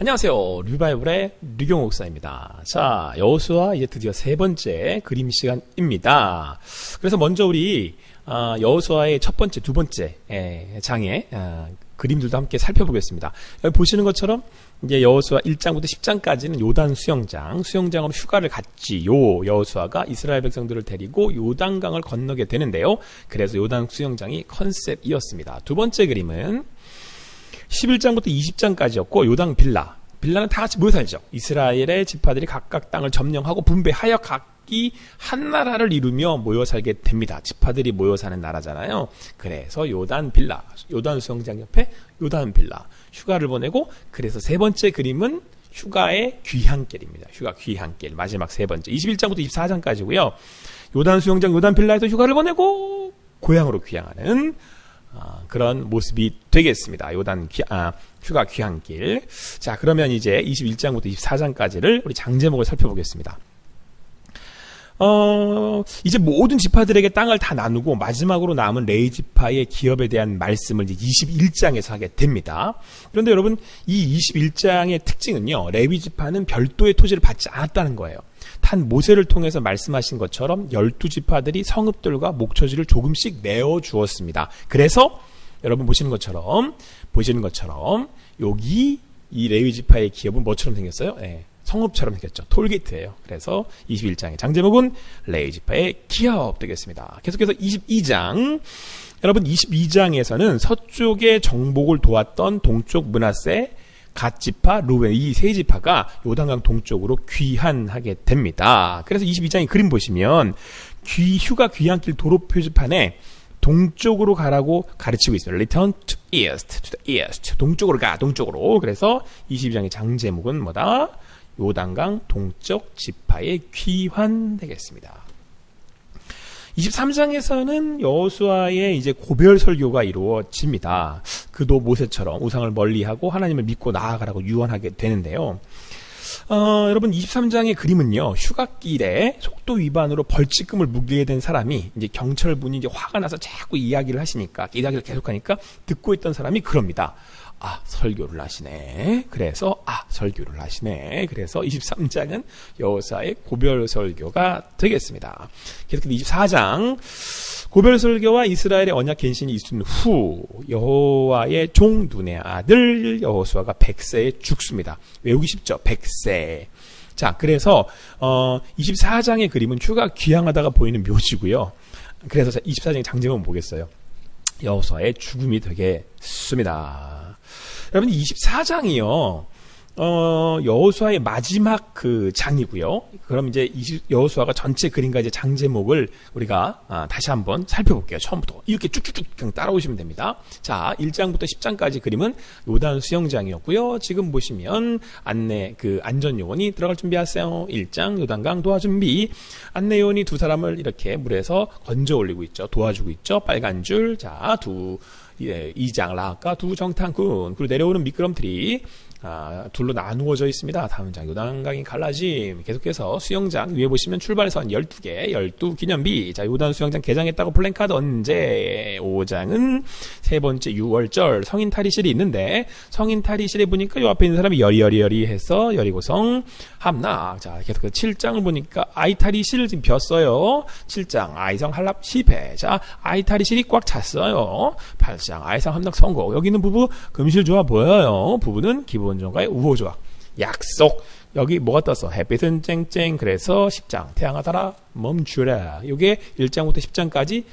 안녕하세요. 류바이블의 류경 목사입니다. 자, 여호수아 이제 드디어 세 번째 그림 시간입니다. 그래서 먼저 우리 아, 여호수아의 첫 번째, 두 번째 예, 장의 아, 그림들도 함께 살펴보겠습니다. 여기 보시는 것처럼 이제 여호수아 1장부터 10장까지는 요단 수영장, 수영장으로 휴가를 갔지요. 여호수아가 이스라엘 백성들을 데리고 요단강을 건너게 되는데요. 그래서 요단 수영장이 컨셉이었습니다. 두 번째 그림은 11장부터 20장까지였고 요당 빌라. 빌라는 다 같이 모여 살죠. 이스라엘의 지파들이 각각 땅을 점령하고 분배하여 각기 한 나라를 이루며 모여 살게 됩니다. 지파들이 모여 사는 나라잖아요. 그래서 요단 빌라, 요단 수영장 옆에 요단 빌라 휴가를 보내고 그래서 세 번째 그림은 휴가의 귀향길입니다. 휴가 귀향길 마지막 세 번째 21장부터 24장까지고요. 요단 수영장 요단 빌라에서 휴가를 보내고 고향으로 귀향하는 어, 그런 모습이 되겠습니다. 요단 귀, 아, 휴가 귀향길. 자, 그러면 이제 21장부터 24장까지를 우리 장제목을 살펴보겠습니다. 어, 이제 모든 지파들에게 땅을 다 나누고 마지막으로 남은 레이 지파의 기업에 대한 말씀을 이제 21장에서 하게 됩니다. 그런데 여러분, 이 21장의 특징은요, 레위 지파는 별도의 토지를 받지 않았다는 거예요. 탄 모세를 통해서 말씀하신 것처럼 열두 지파들이 성읍들과 목처지를 조금씩 내어 주었습니다. 그래서 여러분 보시는 것처럼 보시는 것처럼 여기 이 레위 지파의 기업은 뭐처럼 생겼어요? 네, 성읍처럼 생겼죠. 톨게이트예요. 그래서 21장의 장제목은 레위 지파의 기업 되겠습니다. 계속해서 22장 여러분 22장에서는 서쪽의 정복을 도왔던 동쪽 문하세 갓지파, 루벤 이 세 지파가 요단강 동쪽으로 귀환하게 됩니다. 그래서 22장의 그림 보시면 귀 휴가 귀환길 도로 표지판에 동쪽으로 가라고 가르치고 있어요. Return to east, to the east. 동쪽으로 가, 동쪽으로. 그래서 22장의 장제목은 뭐다? 요단강 동쪽 지파의 귀환 되겠습니다. 23장에서는 여호수아의 이제 고별 설교가 이루어집니다. 그도 모세처럼 우상을 멀리하고 하나님을 믿고 나아가라고 유언하게 되는데요. 어, 여러분 23장의 그림은요 휴가길에 속도 위반으로 벌칙금을 묵게 된 사람이 이제 경찰분이 이제 화가 나서 자꾸 이야기를 하시니까 이야기를 계속하니까 듣고 있던 사람이 그럽니다. 아, 설교를 하시네. 그래서, 아, 설교를 하시네. 그래서 23장은 여호사의 고별 설교가 되겠습니다. 계속해서 24장, 고별 설교와 이스라엘의 언약 갱신이 있은 후, 여호와의 종 눈의 아들 여호수아가 백세에 죽습니다. 외우기 쉽죠? 백세. 자, 그래서, 어, 24장의 그림은 휴가 귀향하다가 보이는 묘지고요. 그래서 24장의 장제목은 보겠어요. 여호수아의 죽음이 되겠습니다. 여러분 24장이요. 어, 여호수아의 마지막 그 장이고요. 그럼 이제 여호수아가 전체 그림과 이제 장 제목을 우리가 아, 다시 한번 살펴볼게요. 처음부터 이렇게 쭉쭉쭉 그냥 따라오시면 됩니다. 자, 1장부터 10장까지 그림은 요단 수영장이었고요. 지금 보시면 안내 그 안전 요원이 들어갈 준비하세요. 1장 요단강 도와 준비. 안내 요원이 두 사람을 이렇게 물에서 건져 올리고 있죠. 도와주고 있죠. 빨간 줄. 자, 두 예, 이장 라까 두 정탐꾼 그리고 내려오는 미끄럼틀이 아, 둘로 나누어져 있습니다. 다음 장 요단강이 갈라짐. 계속해서 수영장 위에 보시면 출발선 12개, 12 기념비. 자, 요단 수영장 개장했다고 플랜카드 언제? 5장은 세 번째 6월절 성인 탈의실이 있는데 성인 탈의실에 보니까 요 앞에 있는 사람이 여리여리여리 해서 여리고성 함락. 자, 계속해서 7장을 보니까 아이 탈의실 지금 폈어요. 7장 아이성 한랍 실패. 자, 아이 탈의실이 꽉 찼어요. 8장 아이성 함락 성공. 여기 있는 부부 금실 좋아 보여요. 부부는 기본 원종과의 우호조약 약속 여기 뭐가 떴어? 햇빛은 쨍쨍 그래서 10장 태양아 달아 멈추라 이게 1장부터 10장까지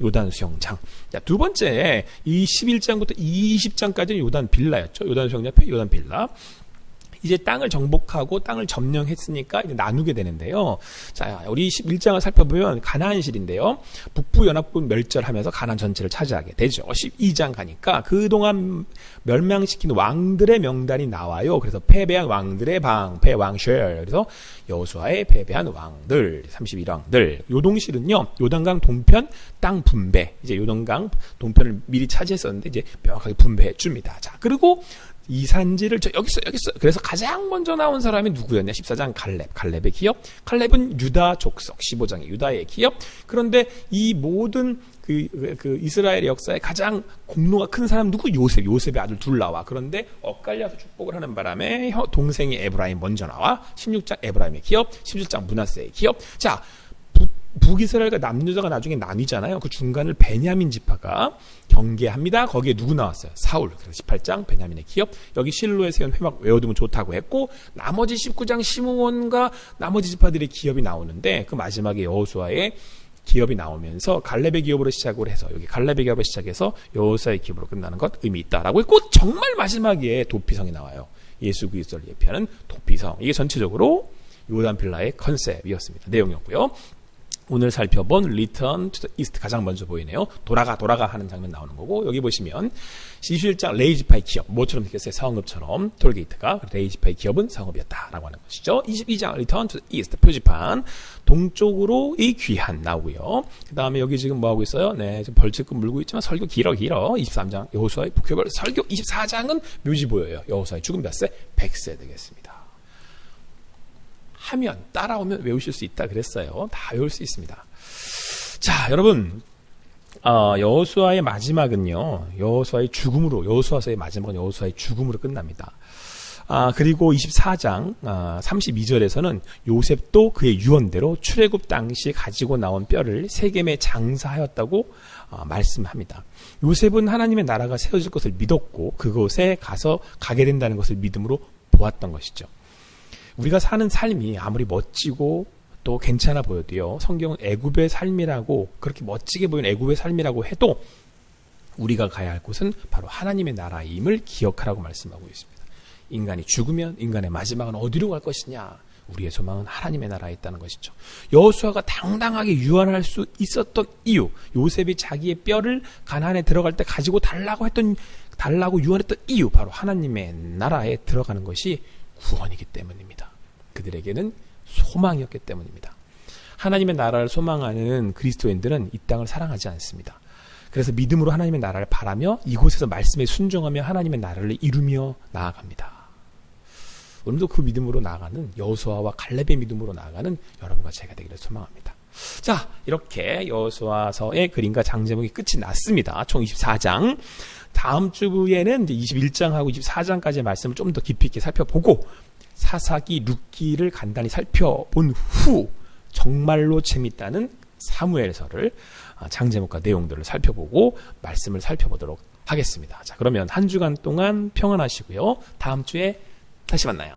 요단 수영장. 자, 두 번째, 이 11장부터 20장까지는 요단 빌라였죠. 요단 수영장 요단 빌라. 이제 땅을 정복하고 땅을 점령했으니까 이제 나누게 되는데요. 자, 우리 11장을 살펴보면 가나안실인데요. 북부 연합군 멸절하면서 가나안 전체를 차지하게 되죠. 12장 가니까 그동안 멸망시킨 왕들의 명단이 나와요. 그래서 패배한 왕들의 방, 패 왕쉘. 그래서 여호수아의 패배한 왕들, 31왕들. 요동실은요. 요단강 동편 땅 분배. 이제 요단강 동편을 미리 차지했었는데 이제 명확하게 분배해 줍니다. 자, 그리고 이 산지를 저 여기 있어 여기 있어. 그래서 가장 먼저 나온 사람이 누구였냐? 14장 갈렙. 갈렙의 기업. 갈렙은 유다 족속 15장의 유다의 기업. 그런데 이 모든 그, 그 이스라엘의 역사에 가장 공로가 큰 사람 누구? 요셉. 요셉의 아들 둘 나와. 그런데 엇갈려서 축복을 하는 바람에 동생이 에브라임 먼저 나와. 16장 에브라임의 기업, 17장 문하세의 기업. 자, 북이스라엘과 남유다가 나중에 나뉘잖아요. 그 중간을 베냐민 지파가 경계합니다. 거기에 누구 나왔어요? 사울. 그래서 18장 베냐민의 기업. 여기 실로에 세운 회막 외워두면 좋다고 했고 나머지 19장 시므온과 나머지 지파들의 기업이 나오는데 그 마지막에 여호수아의 기업이 나오면서 갈렙의 기업으로 시작을 해서 여기 갈렙의 기업을 시작해서 여호수아의 기업으로 끝나는 것 의미 있다라고 했고 정말 마지막에 도피성이 나와요. 예수 그리스도를 예표하는 도피성. 이게 전체적으로 요단 필라의 컨셉이었습니다. 내용이었고요. 오늘 살펴본 to the East 가장 먼저 보이네요. 돌아가 돌아가 하는 장면 나오는 거고 여기 보시면 시실장 레이지파이 기업 뭐처럼 생겼어요? 상업처럼 톨게이트가 레이지파이 기업은 상업이었다라고 하는 것이죠. 22장 Return to the East 표지판 동쪽으로 이 귀한 나오고요. 그 다음에 여기 지금 뭐 하고 있어요? 네, 지금 벌칙금 물고 있지만 설교 길어 길어 23장 여호수아의 북회벌 설교 24장은 묘지 보여요. 여호수아의 죽음 몇 세? 100세 되겠습니다. 하면 따라오면 외우실 수 있다 그랬어요. 다 외울 수 있습니다. 자, 여러분 어, 여호수아의 마지막은요. 여호수아의 죽음으로 여호수아서의 마지막은 여호수아의 죽음으로 끝납니다. 아, 그리고 24장 아, 32절에서는 요셉도 그의 유언대로 출애굽 당시 가지고 나온 뼈를 세겜에 장사하였다고 아, 말씀합니다. 요셉은 하나님의 나라가 세워질 것을 믿었고 그곳에 가서 가게 된다는 것을 믿음으로 보았던 것이죠. 우리가 사는 삶이 아무리 멋지고 또 괜찮아 보여도요. 성경은 애굽의 삶이라고 그렇게 멋지게 보이는 애굽의 삶이라고 해도 우리가 가야 할 곳은 바로 하나님의 나라임을 기억하라고 말씀하고 있습니다. 인간이 죽으면 인간의 마지막은 어디로 갈 것이냐? 우리의 소망은 하나님의 나라에 있다는 것이죠. 여호수아가 당당하게 유언할 수 있었던 이유, 요셉이 자기의 뼈를 가나안에 들어갈 때 가지고 달라고 했던 달라고 유언했던 이유, 바로 하나님의 나라에 들어가는 것이 구원이기 때문입니다. 그들에게는 소망이었기 때문입니다. 하나님의 나라를 소망하는 그리스도인들은 이 땅을 사랑하지 않습니다. 그래서 믿음으로 하나님의 나라를 바라며 이곳에서 말씀에 순종하며 하나님의 나라를 이루며 나아갑니다. 오늘도 그 믿음으로 나아가는 여호수아와 갈렙의 믿음으로 나아가는 여러분과 제가 되기를 소망합니다. 자, 이렇게 여호수아서의 그림과 장제목이 끝이 났습니다. 총 24장. 다음 주에는 이제 21장하고 24장까지의 말씀을 좀 더 깊이 있게 살펴보고 사사기, 룻기를 간단히 살펴본 후 정말로 재밌다는 사무엘서를 아, 장제목과 내용들을 살펴보고 말씀을 살펴보도록 하겠습니다. 자, 그러면 한 주간 동안 평안하시고요. 다음 주에 다시 만나요.